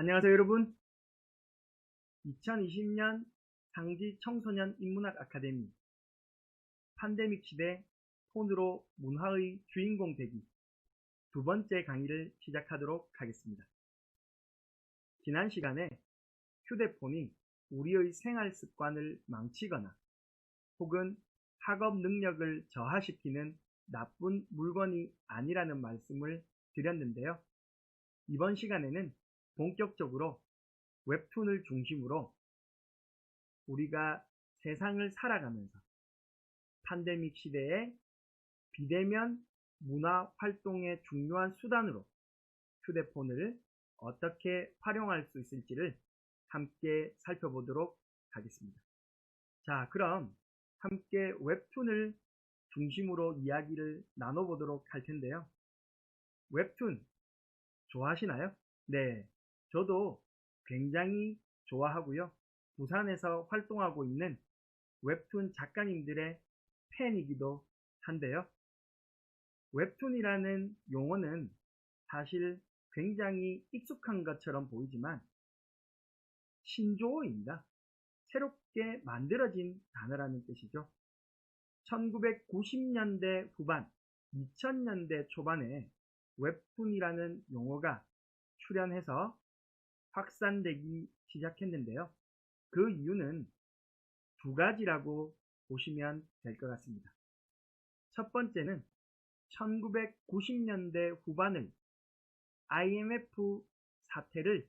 안녕하세요 여러분 2020년 상지 청소년 인문학 아카데미 팬데믹 시대 폰으로 문화의 주인공 되기 두 번째 강의를 시작하도록 하겠습니다. 지난 시간에 휴대폰이 우리의 생활 습관을 망치거나 혹은 학업 능력을 저하시키는 나쁜 물건이 아니라는 말씀을 드렸는데요. 이번 시간에는 본격적으로 웹툰을 중심으로 우리가 세상을 살아가면서 팬데믹 시대에 비대면 문화 활동의 중요한 수단으로 휴대폰을 어떻게 활용할 수 있을지를 함께 살펴보도록 하겠습니다. 자, 그럼 함께 웹툰을 중심으로 이야기를 나눠보도록 할 텐데요. 웹툰 좋아하시나요? 네, 저도 굉장히 좋아하고요. 부산에서 활동하고 있는 웹툰 작가님들의 팬이기도 한데요. 웹툰이라는 용어는 사실 굉장히 익숙한 것처럼 보이지만 신조어입니다. 새롭게 만들어진 단어라는 뜻이죠. 1990년대 후반, 2000년대 초반에 웹툰이라는 용어가 출현해서 확산되기 시작했는데요. 그 이유는 두 가지라고 보시면 될 것 같습니다. 첫 번째는 1990년대 후반을 IMF 사태를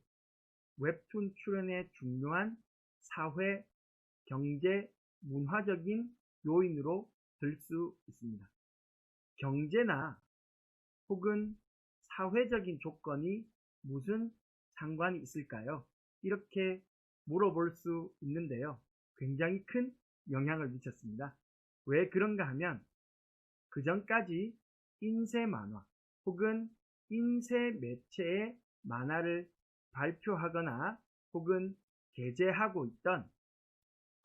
웹툰 출연의 중요한 사회, 경제, 문화적인 요인으로 들 수 있습니다. 경제나 혹은 사회적인 조건이 무슨 상관이 있을까요? 이렇게 물어볼 수 있는데요. 굉장히 큰 영향을 미쳤습니다. 왜 그런가 하면 그 전까지 인쇄 만화 혹은 인쇄 매체의 만화를 발표하거나 혹은 게재하고 있던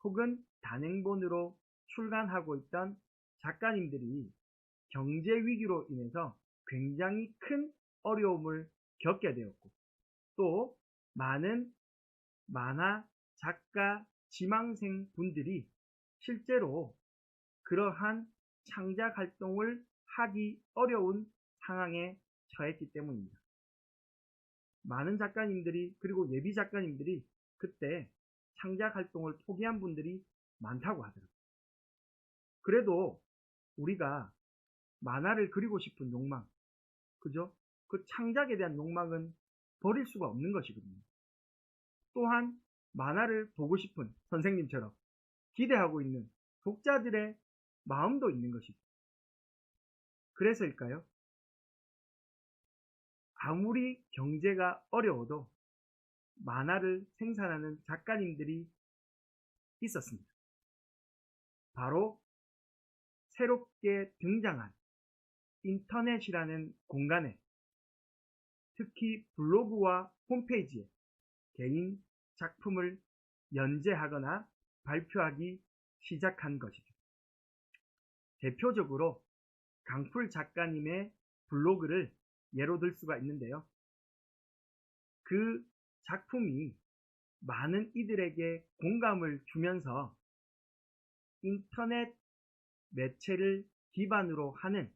혹은 단행본으로 출간하고 있던 작가님들이 경제 위기로 인해서 굉장히 큰 어려움을 겪게 되었고 또 많은 만화 작가 지망생 분들이 실제로 그러한 창작 활동을 하기 어려운 상황에 처했기 때문입니다. 많은 작가님들이 그리고 예비 작가님들이 그때 창작 활동을 포기한 분들이 많다고 하더라고요. 그래도 우리가 만화를 그리고 싶은 욕망, 그죠? 그 창작에 대한 욕망은 버릴 수가 없는 것이거든요. 또한 만화를 보고 싶은 선생님처럼 기대하고 있는 독자들의 마음도 있는 것이죠. 그래서일까요? 아무리 경제가 어려워도 만화를 생산하는 작가님들이 있었습니다. 바로 새롭게 등장한 인터넷이라는 공간에 특히 블로그와 홈페이지에 개인 작품을 연재하거나 발표하기 시작한 것이죠. 대표적으로 강풀 작가님의 블로그를 예로 들 수가 있는데요. 그 작품이 많은 이들에게 공감을 주면서 인터넷 매체를 기반으로 하는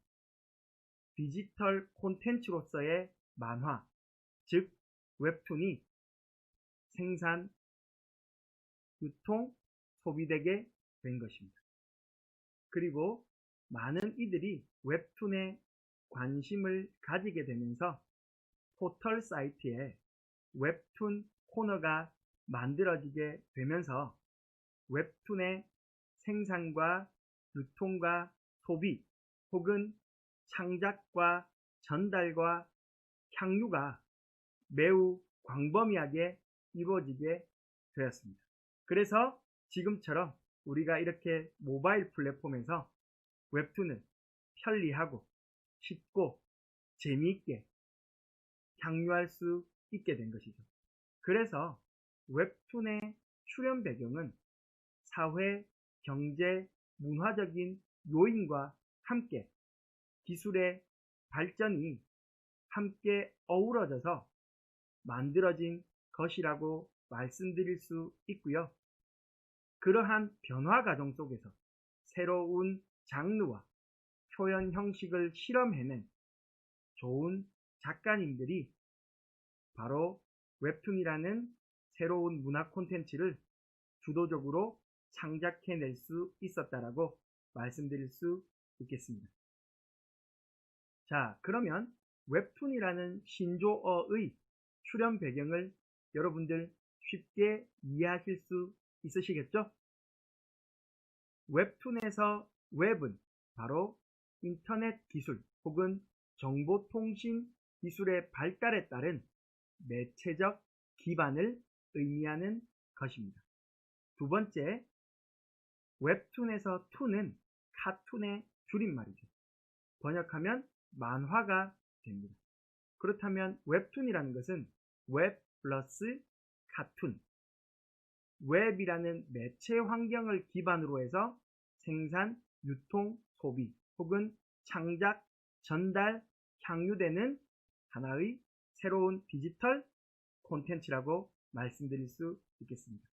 디지털 콘텐츠로서의 만화, 즉 웹툰이 생산, 유통, 소비되게 된 것입니다. 그리고 많은 이들이 웹툰에 관심을 가지게 되면서 포털 사이트에 웹툰 코너가 만들어지게 되면서 웹툰의 생산과 유통과 소비 혹은 창작과 전달과 향유가 매우 광범위하게 이루어지게 되었습니다. 그래서 지금처럼 우리가 이렇게 모바일 플랫폼에서 웹툰을 편리하고 쉽고 재미있게 향유할 수 있게 된 것이죠. 그래서 웹툰의 출연 배경은 사회, 경제, 문화적인 요인과 함께 기술의 발전이 함께 어우러져서 만들어진 것이라고 말씀드릴 수 있고요. 그러한 변화 과정 속에서 새로운 장르와 표현 형식을 실험해낸 좋은 작가님들이 바로 웹툰이라는 새로운 문화 콘텐츠를 주도적으로 창작해낼 수 있었다라고 말씀드릴 수 있겠습니다. 자, 그러면 웹툰이라는 신조어의 출현 배경을 여러분들 쉽게 이해하실 수 있으시겠죠? 웹툰에서 웹은 바로 인터넷 기술 혹은 정보통신 기술의 발달에 따른 매체적 기반을 의미하는 것입니다. 두 번째, 웹툰에서 툰은 카툰의 줄임말이죠. 번역하면 만화가 됩니다. 그렇다면 웹툰이라는 것은 웹 플러스 카툰, 웹이라는 매체 환경을 기반으로 해서 생산, 유통, 소비 혹은 창작, 전달, 향유되는 하나의 새로운 디지털 콘텐츠라고 말씀드릴 수 있겠습니다.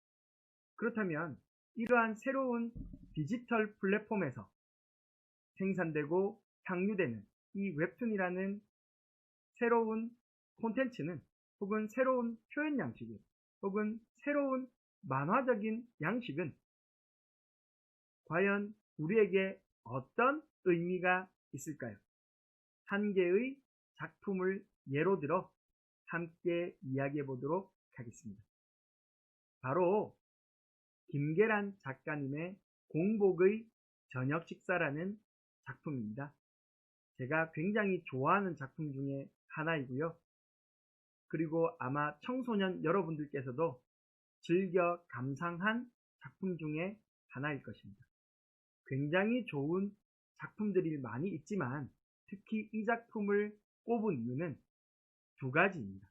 그렇다면 이러한 새로운 디지털 플랫폼에서 생산되고 향유되는 이 웹툰이라는 새로운 콘텐츠는 혹은 새로운 표현 양식이 혹은 새로운 만화적인 양식은 과연 우리에게 어떤 의미가 있을까요? 한 개의 작품을 예로 들어 함께 이야기해 보도록 하겠습니다. 바로 김계란 작가님의 공복의 저녁 식사라는 작품입니다. 제가 굉장히 좋아하는 작품 중에 하나이고요. 그리고 아마 청소년 여러분들께서도 즐겨 감상한 작품 중에 하나일 것입니다. 굉장히 좋은 작품들이 많이 있지만 특히 이 작품을 꼽은 이유는 두 가지입니다.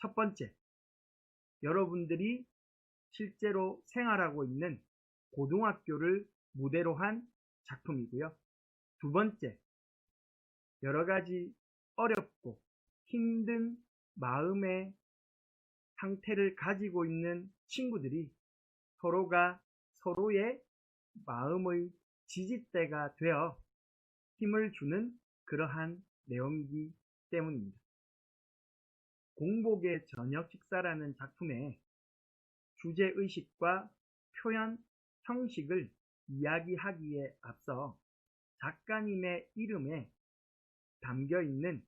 첫 번째, 여러분들이 실제로 생활하고 있는 고등학교를 무대로 한 작품이고요. 두 번째, 여러 가지 어렵고 힘든 마음의 상태를 가지고 있는 친구들이 서로가 서로의 마음의 지지대가 되어 힘을 주는 그러한 내용이기 때문입니다. 공복의 저녁 식사라는 작품의 주제의식과 표현 형식을 이야기하기에 앞서 작가님의 이름에 담겨 있는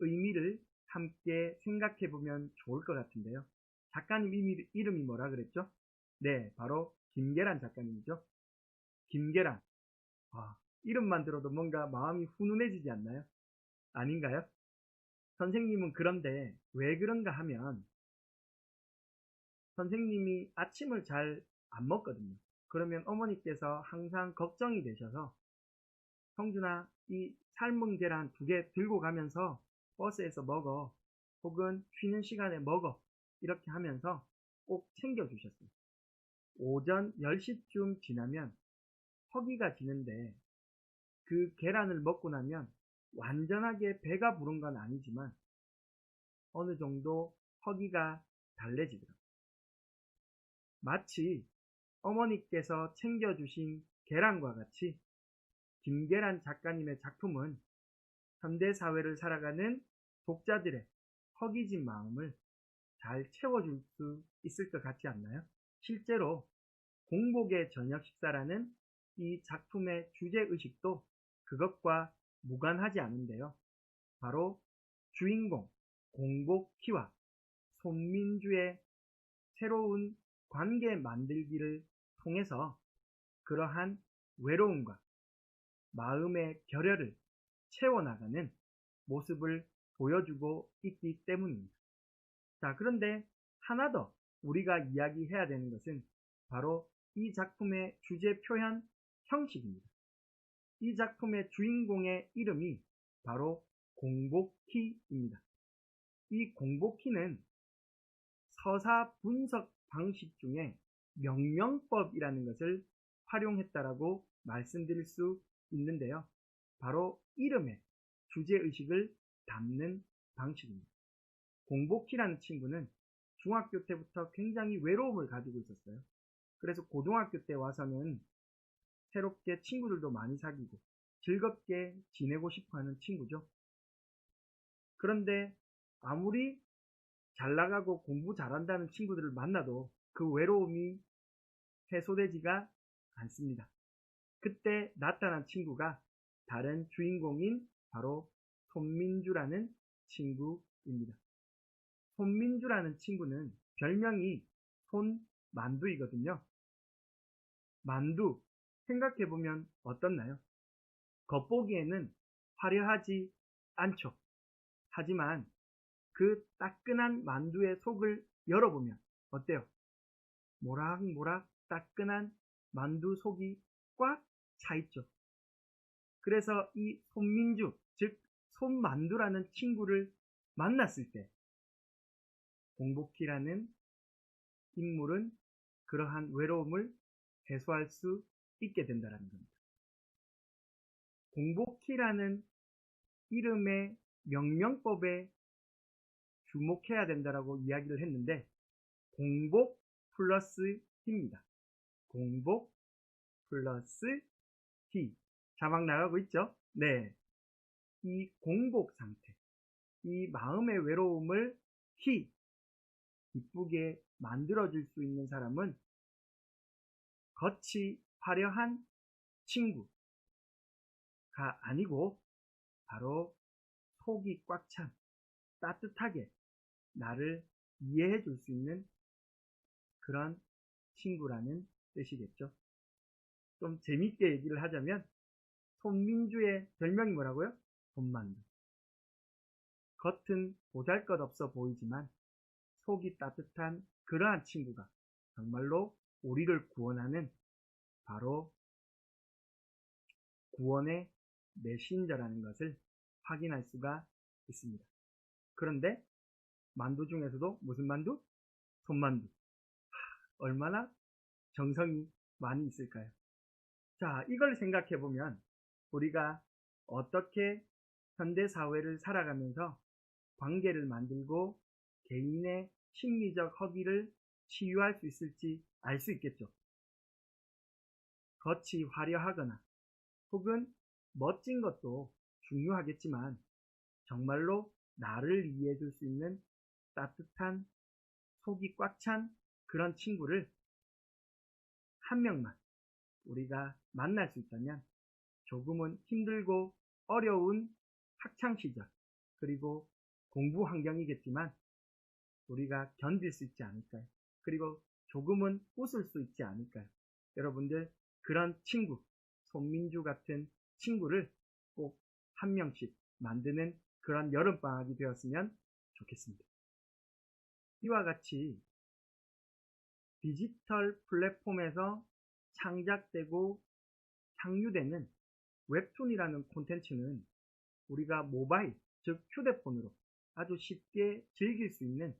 의미를 함께 생각해 보면 좋을 것 같은데요. 작가님 이름이 뭐라 그랬죠? 네, 바로 김계란 작가님이죠. 김계란. 와, 이름만 들어도 뭔가 마음이 훈훈해지지 않나요? 아닌가요? 선생님은 그런데 왜 그런가 하면 선생님이 아침을 잘 안 먹거든요. 그러면 어머니께서 항상 걱정이 되셔서 성준아 이 삶은 계란 두 개 들고 가면서 버스에서 먹어 혹은 쉬는 시간에 먹어 이렇게 하면서 꼭 챙겨주셨어요. 오전 10시쯤 지나면 허기가 지는데 그 계란을 먹고 나면 완전하게 배가 부른 건 아니지만 어느 정도 허기가 달래지더라고요. 마치 어머니께서 챙겨주신 계란과 같이 김계란 작가님의 작품은 현대 사회를 살아가는 독자들의 허기진 마음을 잘 채워줄 수 있을 것 같지 않나요? 실제로 공복의 저녁 식사라는 이 작품의 주제의식도 그것과 무관하지 않은데요. 바로 주인공 공복희와 손민주의 새로운 관계 만들기를 통해서 그러한 외로움과 마음의 결여를 채워나가는 모습을 보여주고 있기 때문입니다. 자, 그런데 하나 더 우리가 이야기해야 되는 것은 바로 이 작품의 주제 표현 형식입니다. 이 작품의 주인공의 이름이 바로 공복희입니다. 이 공복희는 서사 분석 방식 중에 명명법이라는 것을 활용했다라고 말씀드릴 수 있는데요. 바로 이름에 주제의식을 담는 방식입니다. 공복희라는 친구는 중학교 때부터 굉장히 외로움을 가지고 있었어요. 그래서 고등학교 때 와서는 새롭게 친구들도 많이 사귀고 즐겁게 지내고 싶어 하는 친구죠. 그런데 아무리 잘 나가고 공부 잘한다는 친구들을 만나도 그 외로움이 해소되지가 않습니다. 그때 나타난 친구가 다른 주인공인 바로 손민주라는 친구입니다. 손민주라는 친구는 별명이 손만두이거든요. 만두 생각해보면 어떻나요? 겉보기에는 화려하지 않죠. 하지만 그 따끈한 만두의 속을 열어보면 어때요? 모락모락 따끈한 만두 속이 꽉 차 있죠. 그래서 이 손민주, 즉 손만두라는 친구를 만났을 때 공복희라는 인물은 그러한 외로움을 해소할 수 있게 된다는 겁니다. 공복희라는 이름의 명명법에 주목해야 된다라고 이야기를 했는데 공복 플러스 희입니다. 공복 플러스 희 자막 나가고 있죠? 네. 이 공복 상태, 이 마음의 외로움을 희 기쁘게 만들어줄 수 있는 사람은 겉이 화려한 친구가 아니고 바로 속이 꽉 찬 따뜻하게 나를 이해해 줄 수 있는 그런 친구라는 뜻이겠죠. 좀 재밌게 얘기를 하자면 손민주의 별명이 뭐라고요? 손만두. 겉은 보잘것없어 보이지만 속이 따뜻한 그러한 친구가 정말로 우리를 구원하는 바로 구원의 메신저라는 것을 확인할 수가 있습니다. 그런데 만두 중에서도 무슨 만두? 손만두. 하, 얼마나 정성이 많이 있을까요? 자, 이걸 생각해 보면 우리가 어떻게 현대 사회를 살아가면서 관계를 만들고 개인의 심리적 허기를 치유할 수 있을지 알 수 있겠죠. 겉이 화려하거나 혹은 멋진 것도 중요하겠지만 정말로 나를 이해해 줄 수 있는 따뜻한 속이 꽉 찬 그런 친구를 한 명만 우리가 만날 수 있다면 조금은 힘들고 어려운 학창시절 그리고 공부 환경이겠지만 우리가 견딜 수 있지 않을까요? 그리고 조금은 웃을 수 있지 않을까요? 여러분들 그런 친구, 손민주 같은 친구를 꼭 한 명씩 만드는 그런 여름방학이 되었으면 좋겠습니다. 이와 같이 디지털 플랫폼에서 창작되고 향유되는 웹툰이라는 콘텐츠는 우리가 모바일, 즉 휴대폰으로 아주 쉽게 즐길 수 있는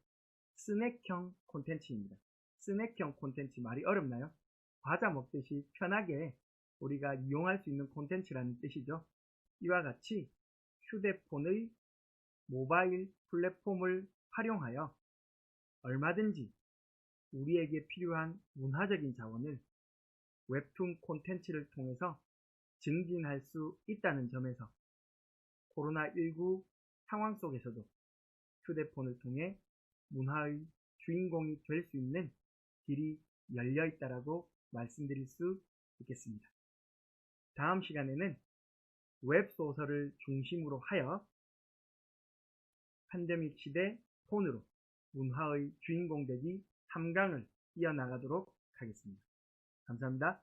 스낵형 콘텐츠입니다. 스낵형 콘텐츠 말이 어렵나요? 과자 먹듯이 편하게 우리가 이용할 수 있는 콘텐츠라는 뜻이죠. 이와 같이 휴대폰의 모바일 플랫폼을 활용하여 얼마든지 우리에게 필요한 문화적인 자원을 웹툰 콘텐츠를 통해서 증진할 수 있다는 점에서 코로나19 상황 속에서도 휴대폰을 통해 문화의 주인공이 될 수 있는 길이 열려 있다라고 말씀드릴 수 있겠습니다. 다음 시간에는 웹소설을 중심으로 하여 팬데믹 시대 폰으로 문화의 주인공 되기 3강을 이어나가도록 하겠습니다. 감사합니다.